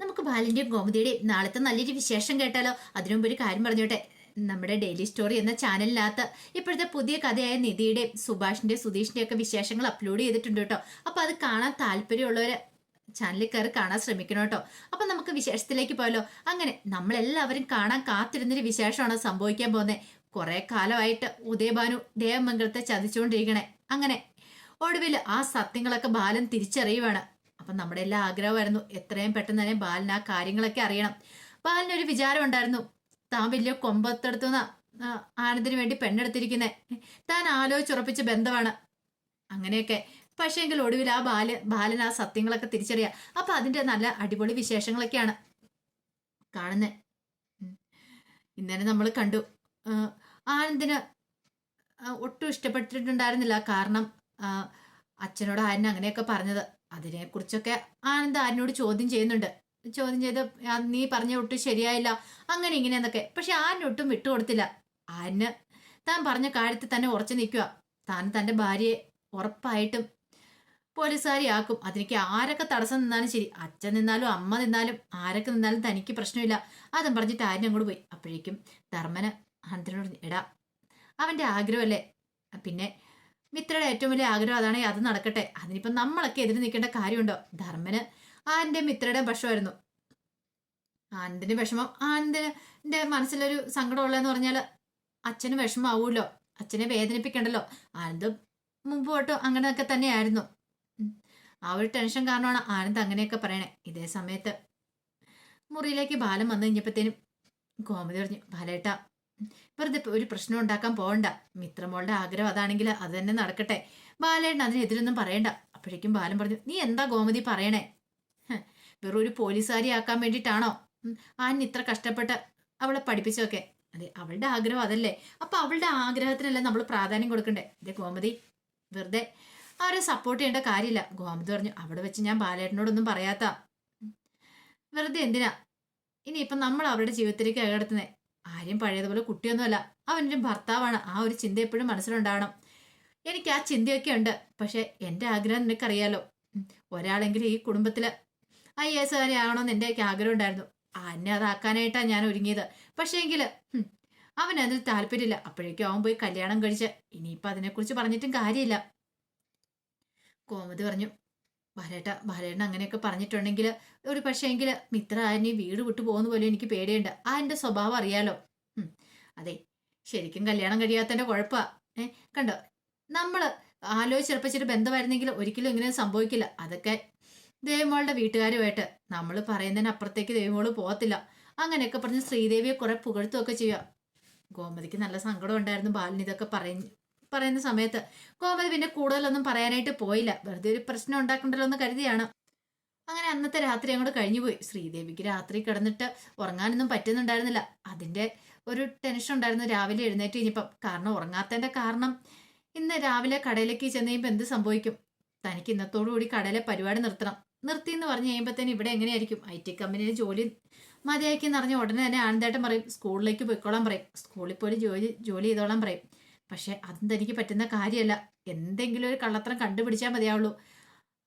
നമുക്ക് ബാലിന്റെയും ഗോമതിയുടെയും നാളത്തെ നല്ലൊരു വിശേഷം കേട്ടാലോ? അതിനു മുമ്പ് ഒരു കാര്യം പറഞ്ഞോട്ടെ. നമ്മുടെ ഡെയിലി സ്റ്റോറി എന്ന ചാനലിനകത്ത് ഇപ്പോഴത്തെ പുതിയ കഥയായ നിധിയുടെയും സുഭാഷിന്റെ സുധീഷിന്റെ ഒക്കെ വിശേഷങ്ങൾ അപ്ലോഡ് ചെയ്തിട്ടുണ്ട് കേട്ടോ. അപ്പൊ അത് കാണാൻ താല്പര്യമുള്ളവർ ചാനലിൽ കയറി കാണാൻ ശ്രമിക്കണം കേട്ടോ. അപ്പൊ നമുക്ക് വിശേഷത്തിലേക്ക് പോയാലോ? അങ്ങനെ നമ്മളെല്ലാവരും കാണാൻ കാത്തിരുന്നൊരു വിശേഷമാണ് സംഭവിക്കാൻ പോകുന്നത് കുറെ കാലമായിട്ട് ഉദയഭാനു ദേവമംഗലത്തെ ചതിച്ചുകൊണ്ടിരിക്കണേ. അങ്ങനെ ഒടുവിൽ ആ സത്യങ്ങളൊക്കെ ബാലൻ തിരിച്ചറിയുവാണ്. അപ്പൊ നമ്മുടെ എല്ലാ ആഗ്രഹമായിരുന്നു എത്രയും പെട്ടെന്ന് തന്നെ ബാലിന് ആ കാര്യങ്ങളൊക്കെ അറിയണം. ബാലിനൊരു വിചാരം ഉണ്ടായിരുന്നു. താൻ വലിയ കൊമ്പത്തെടുത്തുന്ന ആനന്ദിന് വേണ്ടി പെണ്ണെടുത്തിരിക്കുന്നേ. താൻ ആലോചിച്ചുറപ്പിച്ച ബന്ധമാണ്. അങ്ങനെയൊക്കെ. പക്ഷേങ്കിൽ ഒടുവിൽ ആ ബാല ബാലൻ ആ സത്യങ്ങളൊക്കെ തിരിച്ചറിയാം. അപ്പൊ അതിന്റെ നല്ല അടിപൊളി വിശേഷങ്ങളൊക്കെയാണ്. കാണുന്നത് ഇന്നലെ നമ്മൾ കണ്ടു. ആനന്ദിന് ഒട്ടും ഇഷ്ടപ്പെട്ടിട്ടുണ്ടായിരുന്നില്ല. കാരണം അച്ഛനോട് ആന അങ്ങനെയൊക്കെ പറഞ്ഞത്. അതിനെക്കുറിച്ചൊക്കെ ആനന്ദ് ആര്യനോട് ചോദ്യം ചെയ്യുന്നുണ്ട്. ചോദ്യം ചെയ്ത് നീ പറഞ്ഞ ഒട്ടും ശരിയായില്ല. അങ്ങനെ ഇങ്ങനെ എന്നൊക്കെ. പക്ഷെ ആര്യൻ ഒട്ടും വിട്ടുകൊടുത്തില്ല. ആര്യന് താൻ പറഞ്ഞ കാര്യത്തിൽ തന്നെ ഉറച്ചു നിൽക്കുക. താൻ തന്റെ ഭാര്യയെ ഉറപ്പായിട്ടും പോലീസുകാരിയാക്കും. അതിലേക്ക് ആരൊക്കെ തടസ്സം നിന്നാലും ശരി. അച്ഛൻ നിന്നാലും അമ്മ നിന്നാലും ആരൊക്കെ നിന്നാലും തനിക്ക് പ്രശ്നമില്ല. അതും പറഞ്ഞിട്ട് ആരും അങ്ങോട്ട് പോയി. അപ്പോഴേക്കും ധർമ്മന് ആനന്ദിനോട് ഇടാം എടാ അവന്റെ ആഗ്രഹമല്ലേ? പിന്നെ മിത്രയുടെ ഏറ്റവും വലിയ ആഗ്രഹം അതാണെങ്കിൽ അത് നടക്കട്ടെ. അതിനിപ്പം നമ്മളൊക്കെ എതിര് നിൽക്കേണ്ട കാര്യമുണ്ടോ? ധർമ്മന് ആന്റെ മിത്രയുടെ വിഷമായിരുന്നു. ആനന്ദിന്റെ വിഷമം ആനന്ദിന്റെ മനസ്സിലൊരു സങ്കടമുള്ളതെന്ന് പറഞ്ഞാൽ അച്ഛന് വിഷമാവൂല്ലോ? അച്ഛനെ വേദനിപ്പിക്കണ്ടല്ലോ? ആനന്ദ് മുമ്പ് തൊട്ടും അങ്ങനെയൊക്കെ തന്നെയായിരുന്നു. ആ ഒരു ടെൻഷൻ കാരണമാണ് ആനന്ദ് അങ്ങനെയൊക്കെ പറയണേ. ഇതേ സമയത്ത് മുറിയിലേക്ക് ബാലം വന്നു കഴിഞ്ഞപ്പോഴത്തേനും ഗോമതി പറഞ്ഞു ബാലേട്ടാ വെറുതെ ഒരു പ്രശ്നം ഉണ്ടാക്കാൻ പോകണ്ട മിത്രമോളുടെ ആഗ്രഹം അതാണെങ്കിൽ അത് തന്നെ നടക്കട്ടെ. ബാലേട്ടൻ അതിനെതിരൊന്നും പറയണ്ട. അപ്പോഴേക്കും ബാലൻ പറഞ്ഞു നീ എന്താ ഗോമതി പറയണേ? വെറും ഒരു പോലീസുകാരി ആക്കാൻ വേണ്ടിയിട്ടാണോ? ആൻ ഇത്ര കഷ്ടപ്പെട്ട് അവളെ പഠിപ്പിച്ചൊക്കെ അതെ അവളുടെ ആഗ്രഹം അതല്ലേ. അപ്പൊ അവളുടെ ആഗ്രഹത്തിനല്ലേ നമ്മൾ പ്രാധാന്യം കൊടുക്കണ്ടേ? ഇതേ ഗോമതി വെറുതെ ആരെ സപ്പോർട്ട് ചെയ്യേണ്ട കാര്യമില്ല. ഗോമതി പറഞ്ഞു അവിടെ വെച്ച് ഞാൻ ബാലേട്ടനോടൊന്നും പറയാത്ത. വെറുതെ എന്തിനാ? ഇനിയിപ്പം നമ്മൾ അവരുടെ ജീവിതത്തിലേക്ക് കടത്തുന്നേ ആര്യം പഴയതുപോലെ കുട്ടിയൊന്നുമല്ല. അവനൊരു ഭർത്താവാണ്. ആ ഒരു ചിന്ത എപ്പോഴും മനസ്സിലുണ്ടാവണം. എനിക്ക് ആ ചിന്തയൊക്കെ ഉണ്ട്. പക്ഷെ എന്റെ ആഗ്രഹം നിനക്കറിയാലോ? ഒരാളെങ്കിലും ഈ കുടുംബത്തിൽ ഐ എസ് കാരി ആവണമെന്ന് എന്റെ ആഗ്രഹം ഉണ്ടായിരുന്നു. എന്നെ അതാക്കാനായിട്ടാണ് ഞാൻ ഒരുങ്ങിയത്. പക്ഷേ എങ്കിൽ അതിൽ താല്പര്യമില്ല. അപ്പോഴേക്കും അവൻ പോയി കല്യാണം കഴിച്ച്. ഇനിയിപ്പോൾ അതിനെക്കുറിച്ച് പറഞ്ഞിട്ടും കാര്യമില്ല. കോമതി പറഞ്ഞു. ബാലേട്ട ബാലേട്ടൻ അങ്ങനെയൊക്കെ പറഞ്ഞിട്ടുണ്ടെങ്കിൽ ഒരു പക്ഷേ എങ്കിൽ മിത്ര ആര്യനെ വീട് വിട്ടു പോകുന്ന പോലും എനിക്ക് പേടിയുണ്ട്. ആ എന്റെ സ്വഭാവം അറിയാലോ. അതെ ശരിക്കും കല്യാണം കഴിയാത്തതിന്റെ കുഴപ്പമാണ് ഏ കണ്ടോ നമ്മൾ ആലോചിച്ചിറപ്പിച്ചിട്ട് ബന്ധമായിരുന്നെങ്കിൽ ഒരിക്കലും ഇങ്ങനെ സംഭവിക്കില്ല. അതൊക്കെ ദേവമോളുടെ വീട്ടുകാരുമായിട്ട്. നമ്മൾ പറയുന്നതിന് അപ്പുറത്തേക്ക് ദേവമോൾ പോകത്തില്ല. അങ്ങനെയൊക്കെ പറഞ്ഞ് ശ്രീദേവിയെ കുറെ പുകഴ്ത്തുമൊക്കെ ചെയ്യുക ഗോമതിക്ക് നല്ല സങ്കടം ഉണ്ടായിരുന്നു ബാലിന് ഇതൊക്കെ പറയുന്ന പറയുന്ന സമയത്ത് കോമതി പിന്നെ കൂടുതലൊന്നും പറയാനായിട്ട് പോയില്ല. വെറുതെ ഒരു പ്രശ്നം ഉണ്ടാക്കണ്ടല്ലോ എന്ന് കരുതിയാണ്. അങ്ങനെ അന്നത്തെ രാത്രി അങ്ങോട്ട് കഴിഞ്ഞുപോയി. ശ്രീദേവിക്ക് രാത്രി കിടന്നിട്ട് ഉറങ്ങാനൊന്നും പറ്റുന്നുണ്ടായിരുന്നില്ല. അതിന്റെ ഒരു ടെൻഷൻ ഉണ്ടായിരുന്നു രാവിലെ എഴുന്നേറ്റ് കഴിഞ്ഞപ്പം. കാരണം ഉറങ്ങാത്തതിന്റെ കാരണം ഇന്ന് രാവിലെ കടയിലേക്ക് ചെന്ന് കഴിയുമ്പോൾ എന്ത് സംഭവിക്കും? തനിക്ക് ഇന്നത്തോടു കൂടി കടയിലെ പരിപാടി നിർത്തണം. നിർത്തി എന്ന് പറഞ്ഞു കഴിയുമ്പോഴത്തേന് ഇവിടെ എങ്ങനെയായിരിക്കും? ഐ ടി കമ്പനിയിൽ ജോലി മതിയാക്കി എന്ന് പറഞ്ഞ ഉടനെ തന്നെ ആനന്ദേട്ടൻ പറയും. സ്കൂളിലേക്ക് പോയിക്കോളാൻ പറയും. സ്കൂളിൽ പോയി ജോലി ജോലി ചെയ്തോളാൻ പറയും. പക്ഷെ അതും തനിക്ക് പറ്റുന്ന കാര്യമല്ല. എന്തെങ്കിലും ഒരു കള്ളത്തരം കണ്ടുപിടിച്ചാൽ മതിയാവുള്ളൂ.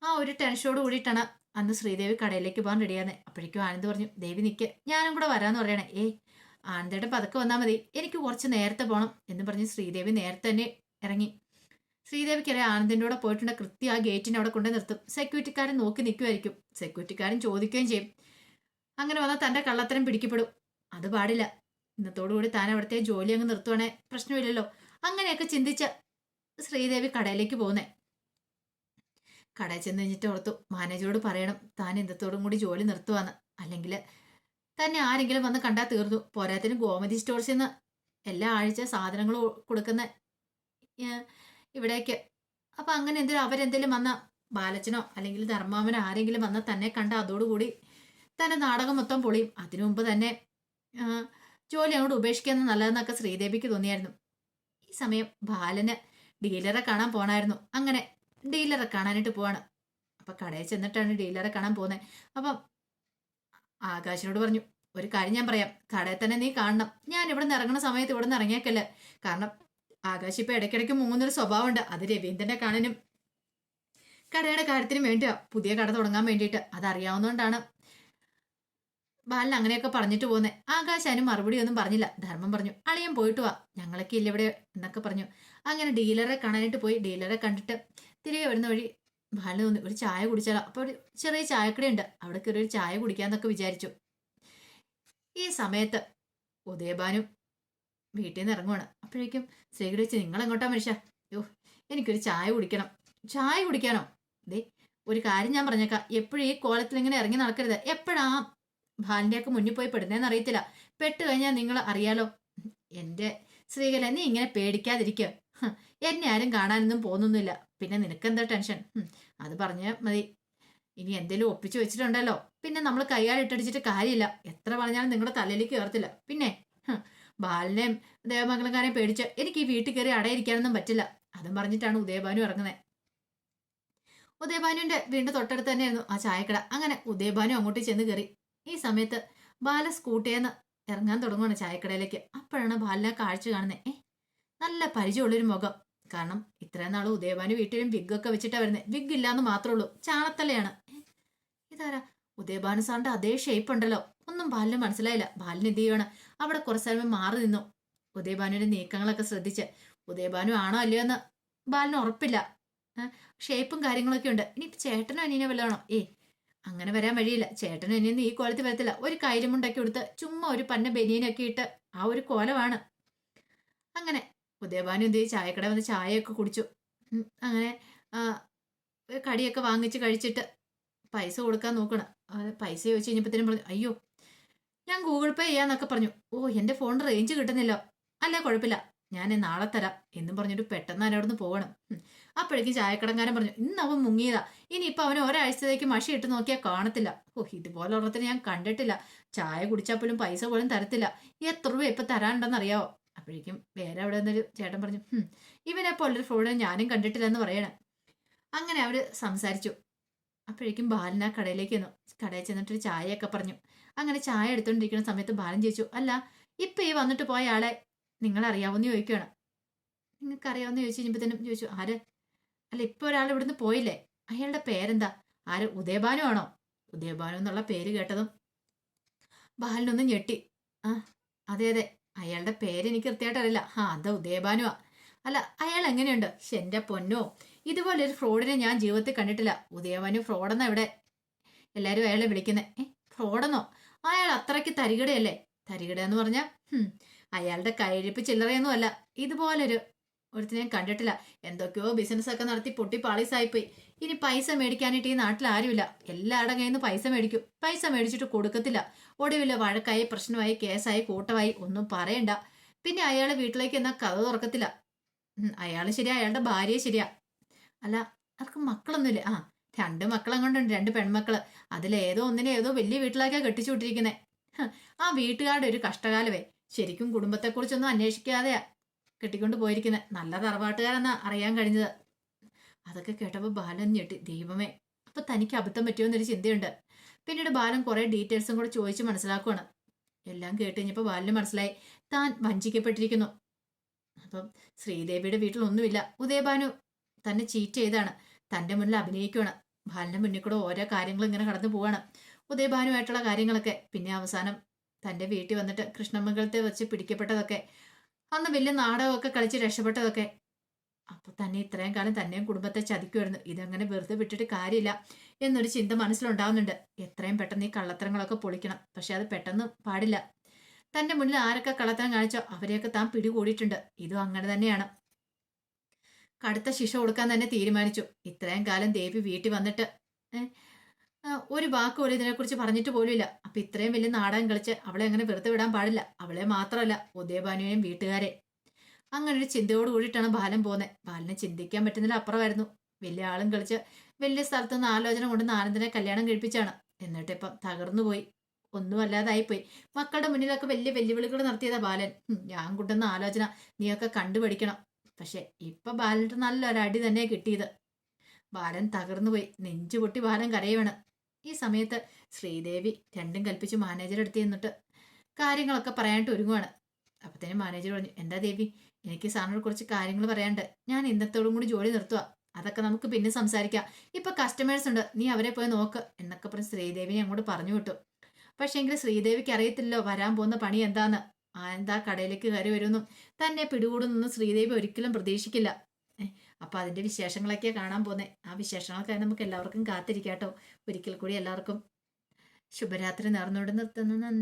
ആ ഒരു ടെൻഷനോട് കൂടിയിട്ടാണ് അന്ന് ശ്രീദേവി കടയിലേക്ക് പോകാൻ റെഡിയാന്ന് അപ്പോഴേക്കും ആനന്ദ് പറഞ്ഞു ദേവി നിൽക്കുക ഞാനും കൂടെ വരാന്ന് പറയണേ. ഏയ് ആനന്ദയുടെ പതുക്കെ വന്നാൽ മതി. എനിക്ക് കുറച്ച് നേരത്തെ പോകണം എന്ന് പറഞ്ഞ് ശ്രീദേവി നേരത്തെ തന്നെ ഇറങ്ങി. ശ്രീദേവിക്കറിയാം ആനന്ദിന്റെ കൂടെ പോയിട്ടുണ്ട്. കൃത്യം ആ ഗേറ്റിനെ അവിടെ കൊണ്ടു നിർത്തും. സെക്യൂരിറ്റിക്കാരൻ നോക്കി നിൽക്കുമായിരിക്കും സെക്യൂരിറ്റിക്കാരൻ ചോദിക്കുകയും ചെയ്യും. അങ്ങനെ വന്നാൽ തന്റെ കള്ളത്തരം പിടിക്കപ്പെടും. അത് പാടില്ല. ഇന്നത്തോടുകൂടി താൻ അവിടുത്തെ ജോലി അങ്ങ് നിർത്തുവാണേ. പ്രശ്നമില്ലല്ലോ. അങ്ങനെയൊക്കെ ചിന്തിച്ച ശ്രീദേവി കടയിലേക്ക് പോകുന്നേ കടയിൽ ചെന്ന് കഴിഞ്ഞിട്ട് ഓർത്തു മാനേജറോട് പറയണം താൻ എന്തത്തോടും കൂടി ജോലി നിർത്തുവാന്ന്. അല്ലെങ്കിൽ തന്നെ ആരെങ്കിലും വന്ന് കണ്ടാൽ തീർന്നു. പോരാത്തിന് ഗോമതി സ്റ്റോഴ്സിൽ നിന്ന് എല്ലാ ആഴ്ച സാധനങ്ങൾ കൊടുക്കുന്ന ഇവിടേക്ക്. അപ്പൊ അങ്ങനെ എന്തെങ്കിലും അവരെന്തെങ്കിലും വന്ന ബാലച്ചനോ അല്ലെങ്കിൽ ധർമാമനോ ആരെങ്കിലും വന്ന തന്നെ കണ്ട അതോടുകൂടി തന്നെ നാടകം മൊത്തം പൊളിയും. അതിനു മുമ്പ് തന്നെ ജോലി അങ്ങോട്ട് ഉപേക്ഷിക്കുന്നത് നല്ലതെന്നൊക്കെ ശ്രീദേവിക്ക് തോന്നിയായിരുന്നു. ഈ സമയം ബാലന് ഡീലറെ കാണാൻ പോണായിരുന്നു. അങ്ങനെ ഡീലറെ കാണാനായിട്ട് പോവാണ്. അപ്പൊ കടയിൽ ചെന്നിട്ടാണ് ഡീലറെ കാണാൻ പോകുന്നത് അപ്പം ആകാശിനോട് പറഞ്ഞു ഒരു കാര്യം ഞാൻ പറയാം. കടയിൽ തന്നെ നീ കാണണം. ഞാൻ ഇവിടെ നിന്ന് ഇറങ്ങുന്ന സമയത്ത് ഇവിടെ നിന്ന് ഇറങ്ങിയേക്കല്ല. കാരണം ആകാശ് ഇപ്പൊ ഇടയ്ക്കിടയ്ക്ക് മുങ്ങുന്നൊരു സ്വഭാവമുണ്ട്. അത് രവീന്ദ്രനെ കാണാനും കടയുടെ കാര്യത്തിനും വേണ്ടിയാ. പുതിയ കട തുടങ്ങാൻ വേണ്ടിയിട്ട്. അതറിയാവുന്നതുകൊണ്ടാണ് ബാലൻ അങ്ങനെയൊക്കെ പറഞ്ഞിട്ട് പോന്നെ. ആകാശ് അതിന് മറുപടി ഒന്നും പറഞ്ഞില്ല. ധർമ്മം പറഞ്ഞു അളിയൻ പോയിട്ട് വാ. ഞങ്ങളൊക്കെ ഇല്ല ഇവിടെ എന്നൊക്കെ പറഞ്ഞു. അങ്ങനെ ഡീലറെ കാണാനായിട്ട് പോയി. ഡീലറെ കണ്ടിട്ട് തിരികെ വരുന്ന വഴി ബാലൻ തോന്നി ഒരു ചായ കുടിച്ചാലോ? അപ്പോൾ ഒരു ചെറിയ ചായക്കടയുണ്ട്. അവിടെ കയറി ഒരു ചായ കുടിക്കാന്നൊക്കെ വിചാരിച്ചു. ഈ സമയത്ത് ഉദയബാനും വീട്ടിൽ നിന്ന് ഇറങ്ങുവാണ്. അപ്പോഴേക്കും ശ്രീകരി വെച്ച് നിങ്ങൾ എങ്ങോട്ടാ മനുഷ്യ? യോ എനിക്കൊരു ചായ കുടിക്കണം. ചായ കുടിക്കാനോ? ദേ ഒരു കാര്യം ഞാൻ പറഞ്ഞേക്കാം. എപ്പോഴും ഈ കോലത്തിൽ ഇങ്ങനെ ഇറങ്ങി നടക്കരുത്. എപ്പോഴാ ഒക്കെ മുന്നിൽ പോയി പെടുന്നതെന്ന് അറിയത്തില്ല. പെട്ട് കഴിഞ്ഞാൽ നിങ്ങൾ അറിയാലോ എന്റെ ശ്രീകല നീ ഇങ്ങനെ പേടിക്കാതിരിക്കുക എന്നെ ആരും കാണാനൊന്നും പോകുന്നൊന്നുമില്ല. പിന്നെ നിനക്കെന്താ ടെൻഷൻ? അത് പറഞ്ഞാൽ മതി. ഇനി എന്തെങ്കിലും ഒപ്പിച്ചു വെച്ചിട്ടുണ്ടല്ലോ. പിന്നെ നമ്മൾ കൈകാലിട്ടടിച്ചിട്ട് കാര്യമില്ല. എത്ര പറഞ്ഞാലും നിങ്ങളുടെ തലയിലേക്ക് കയറത്തില്ല പിന്നെ ബാലിനെയും ദേവമംഗലക്കാരെയും പേടിച്ച് എനിക്ക് ഈ വീട്ടിൽ കയറി അടയിരിക്കാനൊന്നും പറ്റില്ല. അതും പറഞ്ഞിട്ടാണ് ഉദയഭാനു ഇറങ്ങുന്നത് ഉദയഭാനുവിന്റെ വീണ്ടും തൊട്ടടുത്ത് തന്നെയായിരുന്നു ആ ചായക്കട. അങ്ങനെ ഉദയഭാനു അങ്ങോട്ട് ചെന്ന് കയറി. ഈ സമയത്ത് ബാല സ്കൂട്ടിയെന്ന് ഇറങ്ങാൻ തുടങ്ങുകയാണ് ചായക്കടയിലേക്ക്. അപ്പോഴാണ് ബാലിനെ കാഴ്ച കാണുന്നത് ഏ നല്ല പരിചയമുള്ളൊരു മുഖം. കാരണം ഇത്രയും നാൾ ഉദയഭാനു വീട്ടിലും വിഗ്ഗൊക്കെ വെച്ചിട്ടാ വരുന്നത് വിഗ് ഇല്ലാന്ന് മാത്രമേ ഉള്ളൂ. ചാണത്തലയാണ്. ഇതാരാ? ഉദയഭാനു സാറിന്റെ അതേ ഷേപ്പ് ഉണ്ടല്ലോ. ഒന്നും ബാലിന് മനസ്സിലായില്ല. ബാലിന് എന്ത് ചെയ്യണം അവിടെ കുറച്ച് സമയം മാറി നിന്നു. ഉദയഭാനുവിന്റെ നീക്കങ്ങളൊക്കെ ശ്രദ്ധിച്ച് ഉദയഭാനു ആണോ അല്ലയോ എന്ന്? ബാലിന് ഉറപ്പില്ല. ഷേപ്പും കാര്യങ്ങളൊക്കെ ഉണ്ട്. ഇനി ചേട്ടനോ അനിയനോ വല്ലതാണോ? ഏ അങ്ങനെ വരാൻ വഴിയില്ല. ചേട്ടൻ അനിയനും ഈ കോലത്തിൽ വരത്തില്ല. ഒരു കൈലുമുണ്ടാക്കി കൊടുത്ത് ചുമ്മാ ഒരു പന്ന ബനിയനൊക്കെ ഇട്ട് ആ ഒരു കോലമാണ്. അങ്ങനെ ഉദയഭാനു എന്ത് ചായക്കട വന്ന് ചായയൊക്കെ കുടിച്ചു. അങ്ങനെ കടിയൊക്കെ വാങ്ങിച്ച് കഴിച്ചിട്ട് പൈസ കൊടുക്കാൻ നോക്കണം. പൈസ ചോദിച്ചു കഴിഞ്ഞപ്പോഴത്തേനും പറഞ്ഞു അയ്യോ ഞാൻ ഗൂഗിൾ പേ ചെയ്യാന്നൊക്കെ പറഞ്ഞു. ഓ എന്റെ ഫോണിന് റേഞ്ച് കിട്ടുന്നില്ല. അല്ല കുഴപ്പമില്ല. ഞാൻ നാളെ തരാം എന്നും പറഞ്ഞിട്ട് പെട്ടെന്ന് അവനവിടുന്ന് പോകണം. അപ്പോഴേക്കും ചായക്കടക്കാരൻ പറഞ്ഞു ഇന്ന് അവൻ മുങ്ങിയതാ. ഇനിയിപ്പോൾ അവൻ ഒരാഴ്ചത്തേക്ക് മഷി ഇട്ട് നോക്കിയാൽ കാണത്തില്ല. ഓ ഇതുപോലെ ഒരെണ്ണത്തിന് ഞാൻ കണ്ടിട്ടില്ല. ചായ കുടിച്ചാൽ പോലും പൈസ പോലും തരത്തില്ല. എത്ര രൂപ ഇപ്പം തരാനുണ്ടെന്ന് അറിയാവോ അപ്പോഴേക്കും വേറെ അവിടെ നിന്നൊരു ചേട്ടൻ പറഞ്ഞു "ഹും, ഇവനെ പോലൊരു ഫ്രോഡ് ഞാനും കണ്ടിട്ടില്ലെന്ന് പറയണേ. അങ്ങനെ അവർ സംസാരിച്ചു. അപ്പോഴേക്കും ബാലൻ ആ കടയിലേക്ക് വന്നു കടയിൽ ചെന്നിട്ടൊരു ചായയൊക്കെ പറഞ്ഞു. അങ്ങനെ ചായ എടുത്തുകൊണ്ടിരിക്കുന്ന സമയത്ത് ബാലൻ ചോദിച്ചു അല്ല ഇപ്പം ഈ വന്നിട്ട് പോയ ആളെ നിങ്ങൾ അറിയാവുന്ന ചോദിക്കുകയാണ്. നിങ്ങൾക്ക് അറിയാവുന്ന ചോദിച്ചു കഴിഞ്ഞപ്പോഴത്തേനും ചോദിച്ചു ആര്? അല്ല ഇപ്പൊ ഒരാൾ ഇവിടുന്ന് പോയില്ലേ? അയാളുടെ പേരെന്താ? ആര്? ഉദയബാനു ആണോ? ഉദയബാനു എന്നുള്ള പേര് കേട്ടതും ബാലിനൊന്നും ഞെട്ടി. ആ അതെ അതെ. അയാളുടെ പേര് എനിക്ക് കൃത്യമായിട്ട് അറിയില്ല. ആ അതാ ഉദയഭാനുവാ. അല്ല അയാൾ എങ്ങനെയുണ്ട്? ശ്ശെ, എന്റെ പൊന്നോ. ഇതുപോലെ ഒരു ഫ്രോഡിനെ ഞാൻ ജീവിതത്തിൽ കണ്ടിട്ടില്ല. ഉദയഭാനു ഫ്രോഡെന്നാ ഇവിടെ എല്ലാരും അയാളെ വിളിക്കുന്നത് ഏ ഫ്രോഡെന്നോ? അയാൾ അത്രയ്ക്ക് തരികിടയല്ലേ? തരികിട എന്ന് പറഞ്ഞാൽ അയാളുടെ കഴിപ്പ് ചില്ലറയൊന്നും അല്ല ഇതുപോലൊരു ഒരുത്തിനെ ഞാൻ കണ്ടിട്ടില്ല. എന്തൊക്കെയോ ബിസിനസ് ഒക്കെ നടത്തി പൊട്ടി പാളീസായിപ്പോയി ഇനി പൈസ മേടിക്കാനായിട്ട് ഈ നാട്ടിൽ ആരുമില്ല. എല്ലാവരുടെ കയ്യിൽ നിന്ന് പൈസ മേടിക്കും. പൈസ മേടിച്ചിട്ട് കൊടുക്കത്തില്ല. ഒടുവില്ല വഴക്കായി പ്രശ്നമായി കേസായി കൂട്ടമായി ഒന്നും പറയണ്ട. പിന്നെ അയാൾ വീട്ടിലേക്ക് എന്നാ കഥ തുറക്കത്തില്ല. അയാൾ ശരിയാ അയാളുടെ ഭാര്യ ശരിയാ. അല്ല അവർക്ക് മക്കളൊന്നുമില്ല. ആ രണ്ട് മക്കളങ്ങോട്ടുണ്ട് രണ്ട് പെൺമക്കൾ. അതിലേതോ ഒന്നിനെ ഏതോ വലിയ വീട്ടിലാക്കിയാ കെട്ടിച്ചു വിട്ടിരിക്കുന്നേ ആ വീട്ടുകാരുടെ ഒരു കഷ്ടകാലമേ. ശരിക്കും കുടുംബത്തെക്കുറിച്ചൊന്നും അന്വേഷിക്കാതെയാ കെട്ടിക്കൊണ്ട് പോയിരിക്കുന്നത് നല്ല തറവാട്ടുകാരെന്നാ അറിയാൻ കഴിഞ്ഞത്. അതൊക്കെ കേട്ടപ്പോൾ ബാലൻ ഞെട്ടി. ദൈവമേ അപ്പൊ തനിക്ക് അബദ്ധം പറ്റുമോ എന്നൊരു ചിന്തയുണ്ട്. പിന്നീട് ബാലൻ കുറെ ഡീറ്റെയിൽസും കൂടെ ചോദിച്ച് മനസ്സിലാക്കുവാണ്. എല്ലാം കേട്ട് കഴിഞ്ഞപ്പോൾ ബാലന് മനസ്സിലായി. താൻ വഞ്ചിക്കപ്പെട്ടിരിക്കുന്നു. അപ്പം ശ്രീദേവിയുടെ വീട്ടിലൊന്നുമില്ല. ഉദയഭാനു തന്നെ ചീറ്റ് ചെയ്താണ്. തന്റെ മുന്നിൽ അഭിനയിക്കുകയാണ് ബാലന്റെ മുന്നിൽ കൂടെ ഓരോ കാര്യങ്ങളും ഇങ്ങനെ കടന്നു പോവാണ്. ഉദയഭാനുമായിട്ടുള്ള കാര്യങ്ങളൊക്കെ. പിന്നെ അവസാനം തന്റെ വീട്ടിൽ വന്നിട്ട് കൃഷ്ണമംഗലത്തെ വെച്ച് പിടിക്കപ്പെട്ടതൊക്കെ അന്ന് വലിയ നാടകമൊക്കെ കളിച്ച് രക്ഷപ്പെട്ടതൊക്കെ. അപ്പോൾ തന്നെ ഇത്രയും കാലം തന്നെയും കുടുംബത്തെ ചതിക്കുമായിരുന്നു ഇതങ്ങനെ വെറുതെ വിട്ടിട്ട് കാര്യമില്ല എന്നൊരു ചിന്ത മനസ്സിലുണ്ടാവുന്നുണ്ട്. എത്രയും പെട്ടെന്ന് ഈ കള്ളത്തരങ്ങളൊക്കെ പൊളിക്കണം. പക്ഷെ അത് പെട്ടെന്ന് പാടില്ല. തന്റെ മുന്നിൽ ആരൊക്കെ കള്ളത്തരം കാണിച്ചോ അവരെയൊക്കെ താൻ പിടികൂടിയിട്ടുണ്ട്. ഇതും അങ്ങനെ തന്നെയാണ്. കടുത്ത ശിക്ഷ കൊടുക്കാൻ തന്നെ തീരുമാനിച്ചു. ഇത്രയും കാലം ദേവി വീട്ടിൽ വന്നിട്ട് ഒരു വാക്ക് പോലും ഇതിനെക്കുറിച്ച് പറഞ്ഞിട്ട് പോലുമില്ല. അപ്പൊ ഇത്രയും വലിയ നാടകം കളിച്ച് അവളെ അങ്ങനെ വെറുതെ വിടാൻ പാടില്ല. അവളെ മാത്രമല്ല ഉദയഭാനുവിനെയും വീട്ടുകാരെ. അങ്ങനെ ഒരു ചിന്തയോട് കൂടിയിട്ടാണ് ബാലൻ പോകുന്നത് ബാലനെ ചിന്തിക്കാൻ പറ്റുന്നില്ല അപ്പുറമായിരുന്നു. വലിയ ആളും കളിച്ച് വലിയ സ്ഥലത്തു നിന്ന് ആലോചന കൊണ്ട് ആനന്ദനെ കല്യാണം കഴിപ്പിച്ചാണ്. എന്നിട്ട് ഇപ്പം തകർന്നു പോയി. ഒന്നും മക്കളുടെ മുന്നിലൊക്കെ വലിയ വെല്ലുവിളികൾ നടത്തിയതാ ബാലൻ. ഞാൻ കൊണ്ടുവന്ന ആലോചന നീയൊക്കെ കണ്ടുപഠിക്കണം. പക്ഷെ ഇപ്പൊ ബാലന്റെ നല്ലൊരടി തന്നെ കിട്ടിയത്. ബാലൻ തകർന്നു പോയി. നെഞ്ചു പൊട്ടി ബാലൻ കരയുവാണ്. ഈ സമയത്ത് ശ്രീദേവി രണ്ടും കൽപ്പിച്ച് മാനേജർ അടുത്ത് ചെന്നിട്ട് കാര്യങ്ങളൊക്കെ പറയാനായിട്ട് ഒരുങ്ങുവാണ്. അപ്പത്തേനും മാനേജർ പറഞ്ഞു എന്താ ദേവി എനിക്ക് സാറിനോട് കുറച്ച് കാര്യങ്ങൾ പറയാണ്ട് ഞാൻ ഇന്നത്തോടും കൂടി ജോലി നിർത്തുക അതൊക്കെ നമുക്ക് പിന്നെ സംസാരിക്കാം. ഇപ്പൊ കസ്റ്റമേഴ്സ് ഉണ്ട്. നീ അവരെ പോയി നോക്ക് എന്നൊക്കെ പറഞ്ഞ് ശ്രീദേവിനെ അങ്ങോട്ട് പറഞ്ഞു വിട്ടു. പക്ഷേ എങ്കിൽ ശ്രീദേവിക്ക് അറിയത്തില്ലോ വരാൻ പോകുന്ന പണി എന്താന്ന്. ആ എന്താ കടയിലേക്ക് കയറി വരുമെന്നും തന്നെ പിടികൂടുന്നൊന്നും ശ്രീദേവി ഒരിക്കലും പ്രതീക്ഷിക്കില്ല. ഏ, അതിന്റെ വിശേഷങ്ങളൊക്കെ കാണാൻ പോന്നെ. ആ വിശേഷങ്ങളൊക്കെ നമുക്ക് എല്ലാവർക്കും കാത്തിരിക്കാട്ടോ. ഒരിക്കൽ കൂടി എല്ലാവർക്കും ശുഭരാത്രി നേർന്നുകൊണ്ട് നിർത്തുന്നു. നന്ദി.